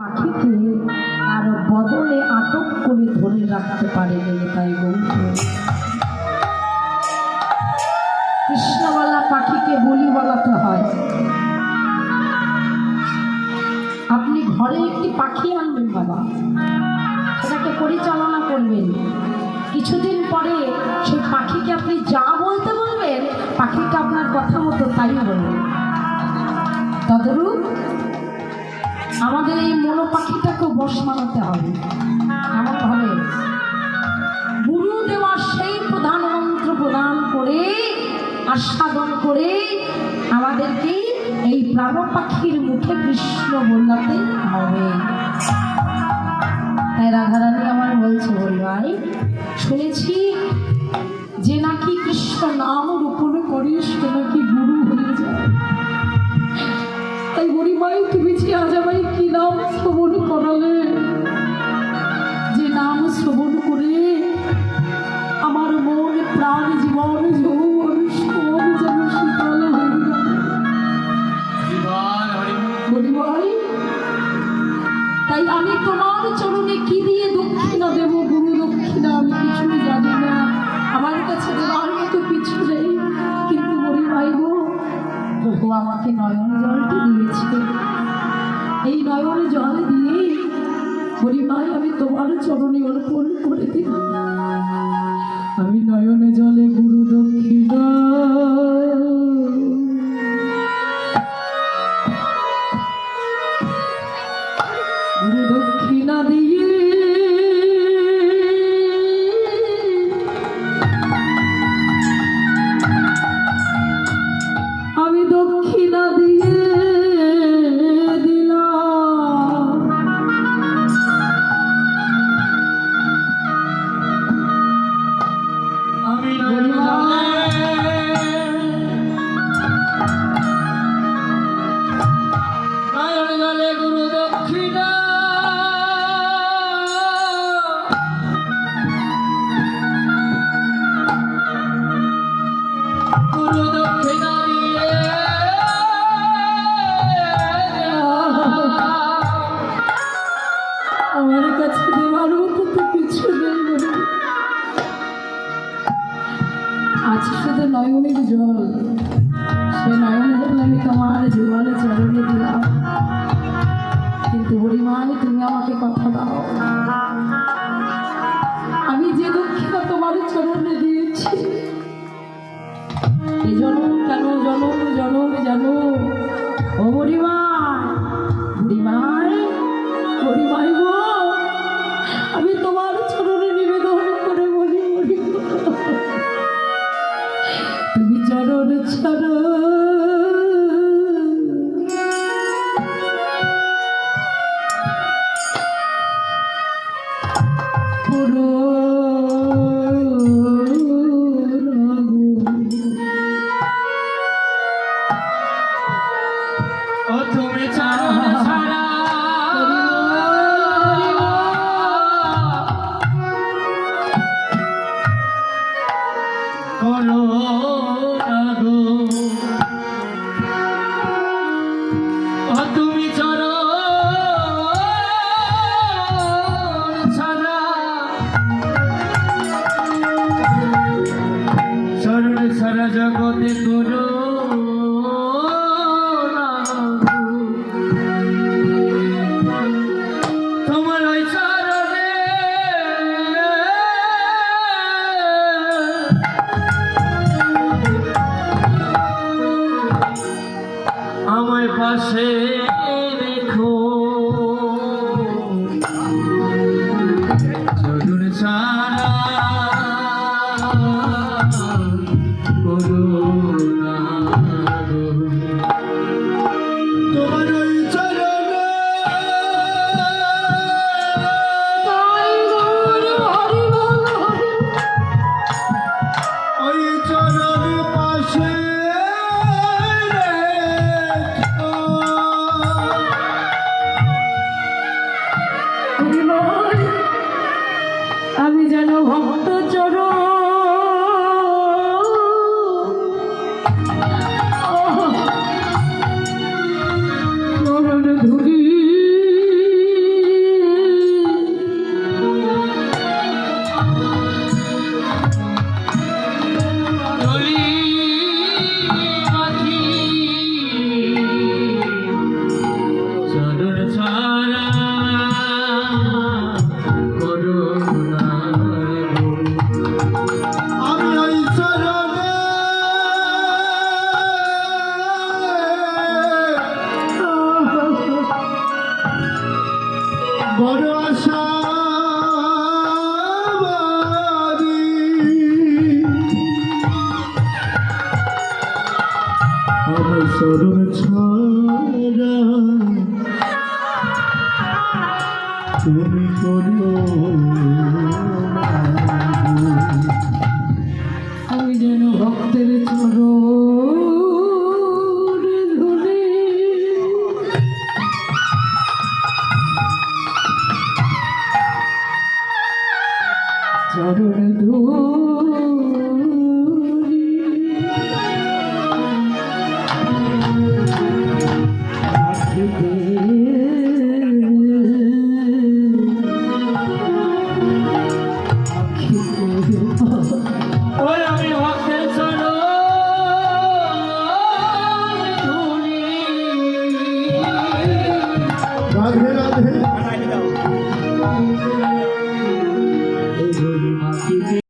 পাখিকে তার বদলে আটক করে ধরে রাখতে পারেনি, তাই বলছে কৃষ্ণবালা পাখিকে বলি বলাতে হয়। আপনি ঘরে একটি পাখি আনবেন বাবা। সেটাকে পরিচালনা করবেন। কিছুদিন পরে সেই পাখিকে আপনি যা বলতে বলবেন, পাখিটা আপনার কথা মতো তাই বলবে। তদরূপ আমাদের এই মনো পাখিটাকেও বশ মানাতে হবে। এমন ভাবে গুরু দেওয়ার সেই প্রধান মন্ত্র প্রদান করে, আস্বাদন করে আমাদেরকে এই প্রাণ পাখির মুখে কৃষ্ণ বলতে হবে। তাই রাধারানী আমার বলছে বল ভাই শুনেছি যে নাকি কৃষ্ণ নাম তাই আমি তোমার চরণে কি দিয়ে দক্ষিণা দেব গুরু দক্ষিণা? আমি কিছুই জানি না। আমার কাছে দেওয়ার মতো কিছু নেই। কিন্তু গরিমাই গো বহু আমাকে নয়ন জলটি দিয়েছে। এই নয়ন জল দিয়ে হরি হরিমাই আমি তোমার চরণে অর্পণ করে দিই আমি নয়ন জলে গুরু জীবনে চরণে দিলাম। কিন্তু হরিমাই তুমি আমাকে কথা দাও। আমি যে দুঃখিতা তোমার চরণে দিয়েছি। জনম কেন? জনম জনম জানো ও বুড়িমা হরিমাই ও আমি শরণ ছাড়া তুমি করো। আমি যেন ভক্তের চরণ ধরে চরণ